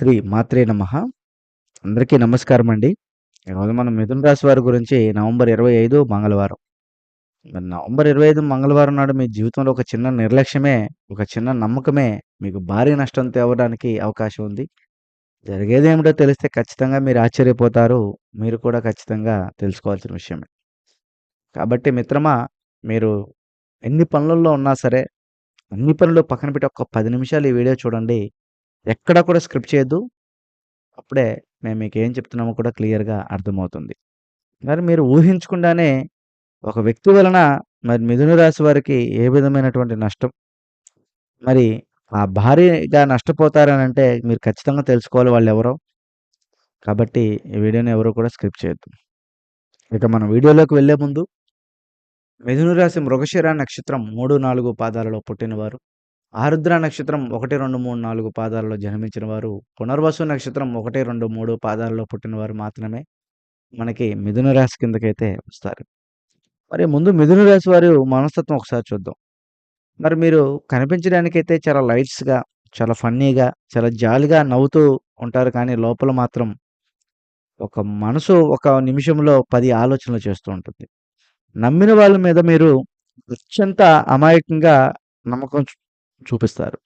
శ్రీ మాత్రే నమ. అందరికీ నమస్కారం అండి ఈరోజు మనం మిథున రాశి వారి గురించి నవంబర్ ఇరవై ఐదు మంగళవారం. నవంబర్ ఇరవై ఐదు మంగళవారం నాడు మీ జీవితంలో ఒక చిన్న నిర్లక్ష్యమే ఒక చిన్న నమ్మకమే మీకు భారీ నష్టం తేవడానికి అవకాశం ఉంది. జరిగేది ఏమిటో తెలిస్తే ఖచ్చితంగా మీరు ఆశ్చర్యపోతారు. మీరు కూడా ఖచ్చితంగా తెలుసుకోవాల్సిన విషయమే. కాబట్టి మిత్రమా మీరు ఎన్ని పనులలో ఉన్నా సరే అన్ని పనులు పక్కన పెట్టి ఒక పది నిమిషాలు ఈ వీడియో చూడండి. ఎక్కడ కూడా స్క్రిప్ట్ చేయొద్దు. అప్పుడే మేము మీకు ఏం చెప్తున్నామో కూడా క్లియర్గా అర్థమవుతుంది. మరి మీరు ఊహించకుండానే ఒక వ్యక్తి వలన మరి మిథున రాశి వారికి ఏ విధమైనటువంటి నష్టం? మరి ఆ భారీగా నష్టపోతారని అంటే మీరు ఖచ్చితంగా తెలుసుకోవాలి వాళ్ళు ఎవరో కాబట్టి ఈ వీడియోని ఎవరు కూడా స్క్రిప్ట్ చేయొద్దు. ఇక మనం వీడియోలోకి వెళ్ళే ముందు మిథున రాశి మృగశిర నక్షత్రం మూడు నాలుగు పాదాలలో పుట్టినవారు. ఆరుద్ర నక్షత్రం ఒకటి రెండు మూడు నాలుగు పాదాలలో జన్మించిన వారు పునర్వసు నక్షత్రం ఒకటి రెండు మూడు పాదాలలో పుట్టిన వారు మాత్రమే మనకి మిథున రాశి కిందకైతే వస్తారు. మరి ముందు మిథున రాశి వారి మనస్తత్వం ఒకసారి చూద్దాం. మరి మీరు కనిపించడానికైతే చాలా లైట్స్గా చాలా ఫన్నీగా చాలా జాలిగా నవ్వుతూ ఉంటారు కానీ లోపల మాత్రం ఒక మనసు ఒక నిమిషంలో పది ఆలోచనలు చేస్తూ ఉంటుంది. నమ్మిన వాళ్ళ మీద మీరు అత్యంత అమాయకంగా నమ్మకం చూపిస్తారు.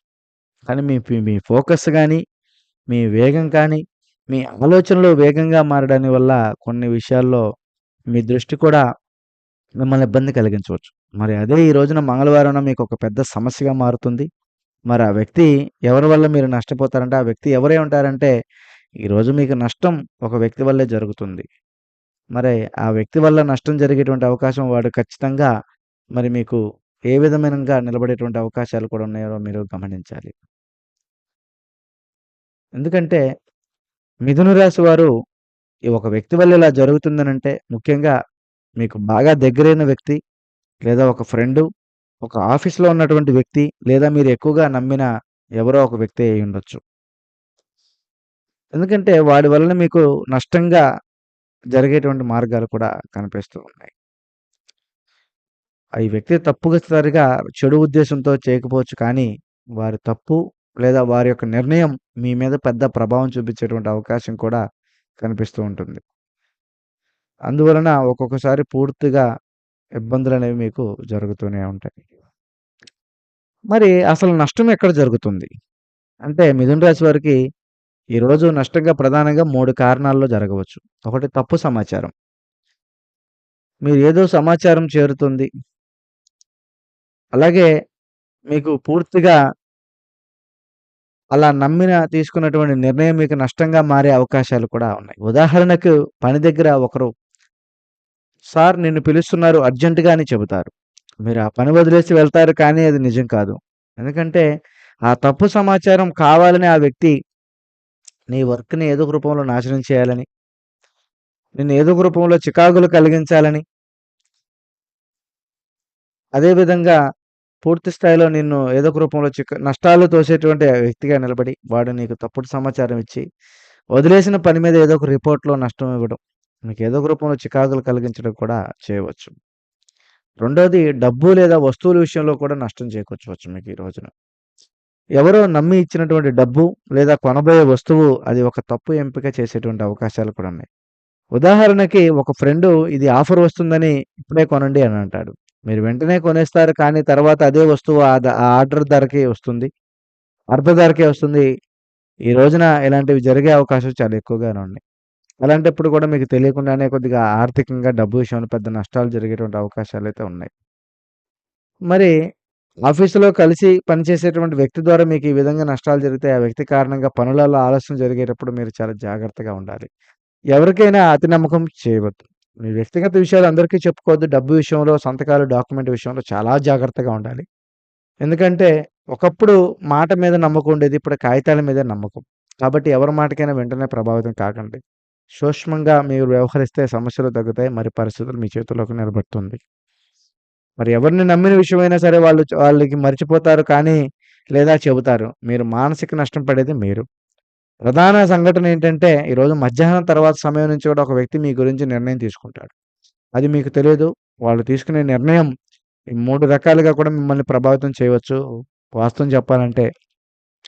కానీ మీ మీ- ఫోకస్ కానీ మీ వేగం కానీ మీ ఆలోచనలు వేగంగా మారడాని వల్ల కొన్ని విషయాల్లో మీ దృష్టి కూడా మిమ్మల్ని ఇబ్బంది కలిగించవచ్చు. మరి అదే ఈ రోజున మంగళవారం మీకు ఒక పెద్ద సమస్యగా మారుతుంది. మరి ఆ వ్యక్తి ఎవరి వల్ల మీరు నష్టపోతారంటే ఆ వ్యక్తి ఎవరే ఉంటారంటే ఈరోజు మీకు నష్టం ఒక వ్యక్తి వల్లే జరుగుతుంది. మరి ఆ వ్యక్తి వల్ల నష్టం జరిగేటువంటి అవకాశం వాడు ఖచ్చితంగా మరి మీకు ఏ విధమైనగా నిలబడేటువంటి అవకాశాలు కూడా ఉన్నాయో మీరు గమనించాలి. ఎందుకంటే మిథున రాశి వారు ఈ ఒక వ్యక్తి వల్ల ఇలా జరుగుతుందనంటే ముఖ్యంగా మీకు బాగా దగ్గరైన వ్యక్తి లేదా ఒక ఫ్రెండు ఒక ఆఫీస్లో ఉన్నటువంటి వ్యక్తి లేదా మీరు ఎక్కువగా నమ్మిన ఎవరో ఒక వ్యక్తి అయి ఉండొచ్చు. ఎందుకంటే వాడి వలన మీకు నష్టంగా జరిగేటువంటి మార్గాలు కూడా కనిపిస్తూ ఉన్నాయి. ఈ వ్యక్తి తప్పుగా సరిగా చెడు ఉద్దేశంతో చేయకపోవచ్చు కానీ వారి తప్పు లేదా వారి యొక్క నిర్ణయం మీ మీద పెద్ద ప్రభావం చూపించేటువంటి అవకాశం కూడా కనిపిస్తూ ఉంటుంది. అందువలన ఒక్కొక్కసారి పూర్తిగా ఇబ్బందులు అనేవి మీకు జరుగుతూనే ఉంటాయి. మరి అసలు నష్టం ఎక్కడ జరుగుతుంది? అంటే మిథున రాశి వారికి ఈరోజు నష్టంగా ప్రధానంగా మూడు కారణాల్లో జరగవచ్చు. ఒకటి తప్పు సమాచారం. మీరు ఏదో సమాచారం చేరుతుంది. అలాగే మీకు పూర్తిగా అలా నమ్మిన తీసుకున్నటువంటి నిర్ణయం మీకు నష్టంగా మారే అవకాశాలు కూడా ఉన్నాయి. ఉదాహరణకు పని దగ్గర ఒకరు సార్ నిన్ను పిలుస్తున్నారు అర్జెంటుగా అని చెబుతారు. మీరు ఆ పని వదిలేసి వెళ్తారు కానీ అది నిజం కాదు. ఎందుకంటే ఆ తప్పు సమాచారం కావాలని ఆ వ్యక్తి నీ వర్క్ని ఏదో ఒక రూపంలో నాశనం చేయాలని నిన్ను ఏదో ఒక రూపంలో చికాకులు కలిగించాలని అదేవిధంగా పూర్తి స్థాయిలో నిన్ను ఏదో ఒక రూపంలో చిక్క నష్టాలు తోసేటువంటి వ్యక్తిగా నిలబడి వాడు నీకు తప్పుడు సమాచారం ఇచ్చి వదిలేసిన పని మీద ఏదో ఒక రిపోర్ట్లో నష్టం ఇవ్వడం మీకు ఏదో ఒక రూపంలో చికాకులు కలిగించడం కూడా చేయవచ్చు. రెండోది డబ్బు లేదా వస్తువుల విషయంలో కూడా నష్టం చేకూర్చవచ్చు మీకు ఈ రోజున. ఎవరో నమ్మి ఇచ్చినటువంటి డబ్బు లేదా కొనబోయే వస్తువు అది ఒక తప్పు ఎంపిక చేసేటువంటి అవకాశాలు కూడా ఉన్నాయి. ఉదాహరణకి ఒక ఫ్రెండు ఇది ఆఫర్ వస్తుందని ఇప్పుడే కొనండి అని అంటాడు. మీరు వెంటనే కొనేస్తారు కానీ తర్వాత అదే వస్తువు ఆ ఆర్డర్ ధరకే వస్తుంది. అర్ధ ధరకే వస్తుంది. ఈ రోజున ఇలాంటివి జరిగే అవకాశం చాలా ఎక్కువగానే ఉన్నాయి. అలాంటప్పుడు కూడా మీకు తెలియకుండానే కొద్దిగా ఆర్థికంగా డబ్బు విషయంలో పెద్ద నష్టాలు జరిగేటువంటి అవకాశాలు అయితే ఉన్నాయి. మరి ఆఫీసులో కలిసి పనిచేసేటువంటి వ్యక్తి ద్వారా మీకు ఈ విధంగా నష్టాలు జరిగితే ఆ వ్యక్తి కారణంగా పనులలో ఆలస్యం జరిగేటప్పుడు మీరు చాలా జాగ్రత్తగా ఉండాలి. ఎవరికైనా అతి నమ్మకం చేయవద్దు. మీ వ్యక్తిగత విషయాలు అందరికీ చెప్పుకోవద్దు. డబ్బు విషయంలో సంతకాలు డాక్యుమెంట్ విషయంలో చాలా జాగ్రత్తగా ఉండాలి. ఎందుకంటే ఒకప్పుడు మాట మీద నమ్మకం ఉండేది ఇప్పుడు కాగితాల మీద నమ్మకం. కాబట్టి ఎవరి మాటకైనా వెంటనే ప్రభావితం కాకండి. సూక్ష్మంగా మీరు వ్యవహరిస్తే సమస్యలు తగ్గుతాయి మరి పరిస్థితులు మీ చేతుల్లోకి నిలబడుతుంది. మరి ఎవరిని నమ్మిన విషయమైనా సరే వాళ్ళు వాళ్ళకి మర్చిపోతారు కానీ లేదా చెబుతారు. మీరు మానసిక నష్టం పడేది మీరు. ప్రధాన సంఘటన ఏంటంటే ఈరోజు మధ్యాహ్నం తర్వాత సమయం నుంచి కూడా ఒక వ్యక్తి మీ గురించి నిర్ణయం తీసుకుంటాడు అది మీకు తెలియదు వాళ్ళు తీసుకునే నిర్ణయం ఈ మూడు రకాలుగా కూడా మిమ్మల్ని ప్రభావితం చేయవచ్చు వాస్తవం చెప్పాలంటే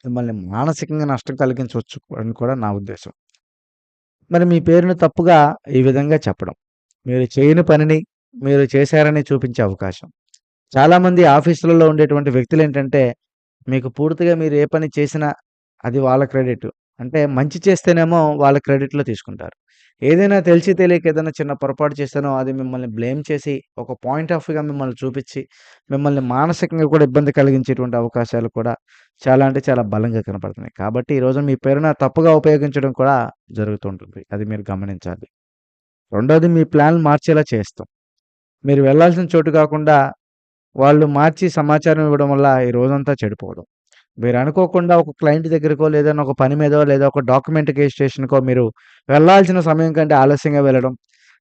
మిమ్మల్ని మానసికంగా నష్టం కలిగించవచ్చు అని కూడా నా ఉద్దేశం. మరి మీ పేరును తప్పుగా ఈ విధంగా చెప్పడం. మీరు చేయని పనిని మీరు చేశారని చూపించే అవకాశం. చాలామంది ఆఫీసులలో ఉండేటువంటి వ్యక్తులు ఏంటంటే మీకు పూర్తిగా మీరు ఏ పని చేసినా అది వాళ్ళ క్రెడిట్. అంటే మంచి చేస్తేనేమో వాళ్ళ క్రెడిట్‌లో తీసుకుంటారు. ఏదైనా తెలిసి తెలియక ఏదైనా చిన్న పొరపాటు చేస్తానో అది మిమ్మల్ని బ్లేమ్ చేసి, ఒక పాయింట్ ఆఫ్ వ్యూగా మిమ్మల్ని చూపించి మిమ్మల్ని మానసికంగా కూడా ఇబ్బంది కలిగించేటువంటి అవకాశాలు కూడా చాలా అంటే చాలా బలంగా కనపడుతున్నాయి. కాబట్టి ఈరోజు మీ పేరున తప్పుగా ఉపయోగించడం కూడా జరుగుతుంటుంది. అది మీరు గమనించాలి. రెండోది మీ ప్లాన్ మార్చేలా చేస్తాం. మీరు వెళ్ళాల్సిన చోటు కాకుండా వాళ్ళు మార్చి సమాచారం ఇవ్వడం వల్ల ఈ రోజంతా చెడిపోవడం. మీరు అనుకోకుండా ఒక క్లయింట్ దగ్గరకో, లేదన్నా ఒక పని మీదో, లేదా ఒక డాక్యుమెంట్ స్టేషన్కో మీరు వెళ్ళాల్సిన సమయం కంటే ఆలస్యంగా వెళ్ళడం.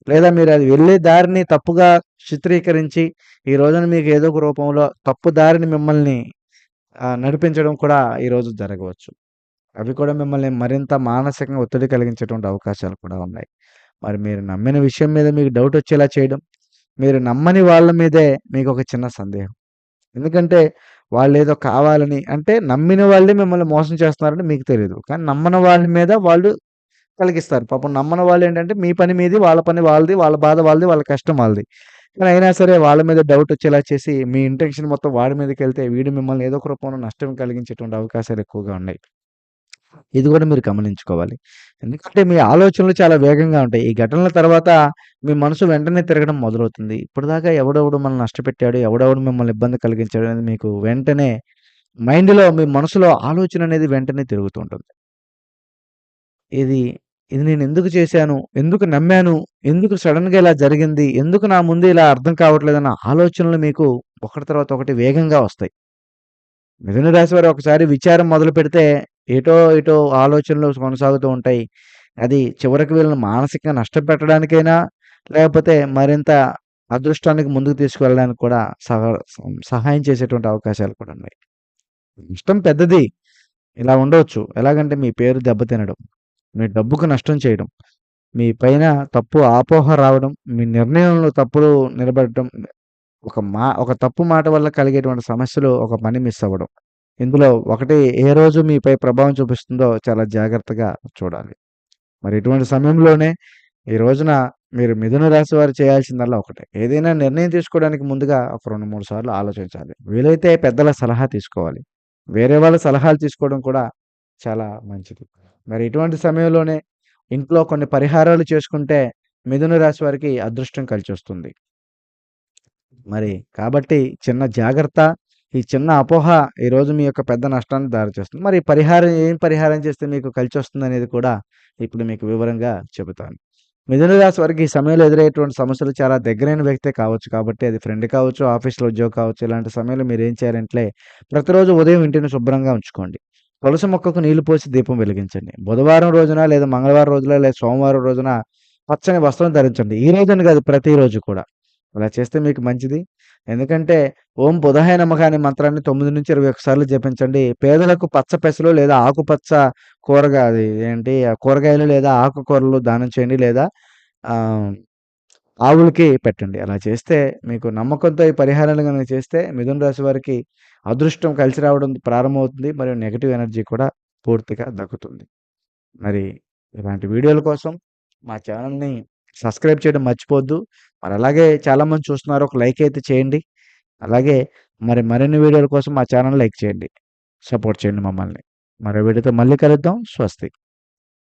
లేదా మీరు అది వెళ్ళే దారిని తప్పుగా చిత్రీకరించి, ఈ రోజున మీకు ఏదో ఒక రూపంలో తప్పు దారిని మిమ్మల్ని నడిపించడం కూడా ఈరోజు జరగవచ్చు. అవి కూడా మిమ్మల్ని మరింత మానసికంగా ఒత్తిడి కలిగించేటువంటి అవకాశాలు కూడా ఉన్నాయి. మరి మీరు నమ్మిన విషయం మీద మీకు డౌట్ వచ్చేలా చేయడం. మీరు నమ్మని వాళ్ళ మీదే మీకు ఒక చిన్న సందేహం. ఎందుకంటే వాళ్ళు ఏదో కావాలని అంటే నమ్మిన వాళ్ళే మిమ్మల్ని మోసం చేస్తున్నారని మీకు తెలియదు కానీ నమ్మని వాళ్ళ మీద వాళ్ళు కలిగిస్తారు. పాపం నమ్మని వాళ్ళేంటంటే మీ పని మీది, వాళ్ళ పని వాళ్ళది, వాళ్ళ బాధ వాళ్ళది, వాళ్ళ కష్టం వాళ్ళది. కానీ అయినా సరే వాళ్ళ మీద డౌట్ వచ్చేలా చేసి, మీ ఇంటెన్షన్ మొత్తం వాడి మీదకెళ్తే వీడు మిమ్మల్ని ఏదో ఒక రూపంలో నష్టం కలిగించేటువంటి అవకాశాలు ఎక్కువగా ఉన్నాయి. ఇది కూడా మీరు గమనించుకోవాలి. ఎందుకంటే మీ ఆలోచనలు చాలా వేగంగా ఉంటాయి. ఈ ఘటనల తర్వాత మీ మనసు వెంటనే తిరగడం మొదలవుతుంది. ఇప్పటిదాకా ఎవడెవడు మనల్ని నష్టపెట్టాడు, ఎవడెవడు మిమ్మల్ని ఇబ్బంది కలిగించాడు అనేది మీకు వెంటనే మైండ్‌లో మీ మనసులో ఆలోచన అనేది వెంటనే తిరుగుతూ ఉంటుంది. ఇది, ఇది నేనెందుకు చేశాను? ఎందుకు నమ్మాను? ఎందుకు సడన్గా ఇలా జరిగింది? ఎందుకు నా ముందు ఇలా అర్థం కావట్లేదన్న ఆలోచనలు మీకు ఒకటి తర్వాత ఒకటి వేగంగా వస్తాయి. మిథున రాశి వారు ఒకసారి విచారం మొదలుపెడితే ఎటో ఇటో ఆలోచనలు కొనసాగుతూ ఉంటాయి. అది చివరికి వీళ్ళని మానసికంగా నష్టపెట్టడానికైనా, లేకపోతే మరింత అదృష్టానికి ముందుకు తీసుకువెళ్ళడానికి కూడా సహ సహాయం చేసేటువంటి అవకాశాలు కూడా ఉన్నాయి. నష్టం పెద్దది. ఇలా ఉండవచ్చు. ఎలాగంటే మీ పేరు దెబ్బతినడం, మీ డబ్బుకు నష్టం చేయడం, మీ పైన తప్పు ఆపోహ రావడం, మీ నిర్ణయంలో తప్పులు నిలబడటం, ఒక మా ఒక తప్పు మాట వల్ల కలిగేటువంటి సమస్యలు ఒక పని మిస్ అవ్వడం. ఇందులో ఒకటి ఏ రోజు మీపై ప్రభావం చూపిస్తుందో చాలా జాగ్రత్తగా చూడాలి. మరి ఇటువంటి సమయంలోనే ఈ రోజున మీరు మిథున రాశి వారు చేయాల్సిందల్లా ఒకటే. ఏదైనా నిర్ణయం తీసుకోవడానికి ముందుగా ఒక 2, 3 సార్లు ఆలోచించాలి. వీలైతే పెద్దల సలహా తీసుకోవాలి. వేరే వాళ్ళ సలహాలు తీసుకోవడం కూడా చాలా మంచిది. మరి ఇటువంటి సమయంలోనే ఇంట్లో కొన్ని పరిహారాలు చేసుకుంటే మిథున రాశి వారికి అదృష్టం కలిసి వస్తుంది మరి కాబట్టి చిన్న జాగ్రత్త, ఈ చిన్న అపోహ ఈరోజు మీ యొక్క పెద్ద నష్టాన్ని దారితీస్తుంది. మరి పరిహారం ఏం పరిహారం చేస్తే మీకు కలిసి వస్తుందనేది కూడా ఇప్పుడు మీకు వివరంగా చెబుతాను. మిథున రాశి వారికి ఈ సమయంలో ఎదురయ్యేటువంటి సమస్యలు చాలా దగ్గరైన వ్యక్తే కావచ్చు కాబట్టి అది ఫ్రెండ్ కావచ్చు, ఆఫీస్‌లో ఉద్యోగం కావచ్చు. ఇలాంటి సమయంలో ఏం చేయాలంటే ప్రతిరోజు ఉదయం ఇంటిని శుభ్రంగా ఉంచుకోండి. తులసి మొక్కకు నీళ్ళు పోసి దీపం వెలిగించండి. బుధవారం రోజున లేదా మంగళవారం రోజున లేదా సోమవారం రోజున పచ్చని వస్త్రం ధరించండి. ఈ రోజున కాదు ప్రతిరోజు కూడా. అలా చేస్తే మీకు మంచిది. ఎందుకంటే ఓం బుధహయ నమః అనే మంత్రాన్ని 9-21 సార్లు జపించండి. పేదలకు పచ్చ పెసలు లేదా ఆకుపచ్చ కూరగా అది ఏంటి కూరగాయలు లేదా ఆకుకూరలు దానం చేయండి. లేదా ఆవులకి పెట్టండి. అలా చేస్తే మీకు నమ్మకంతో ఈ పరిహారాలు కనుక చేస్తే మిథున రాశి వారికి అదృష్టం కలిసి రావడం ప్రారంభమవుతుంది. మరియు నెగిటివ్ ఎనర్జీ కూడా పూర్తిగా దక్కుతుంది. మరి ఇలాంటి వీడియోల కోసం మా ఛానెల్‌ని సబ్స్క్రైబ్ చేయడం మర్చిపోద్దు మరి అలాగే చాలామంది చూస్తున్నారు. ఒక లైక్ అయితే చేయండి. అలాగే మరి మరిన్ని వీడియోల కోసం మా ఛానల్ లైక్ చేయండి. సపోర్ట్ చేయండి మమ్మల్ని. మరో వీడియోతో మళ్ళీ కలుద్దాం. స్వస్తి.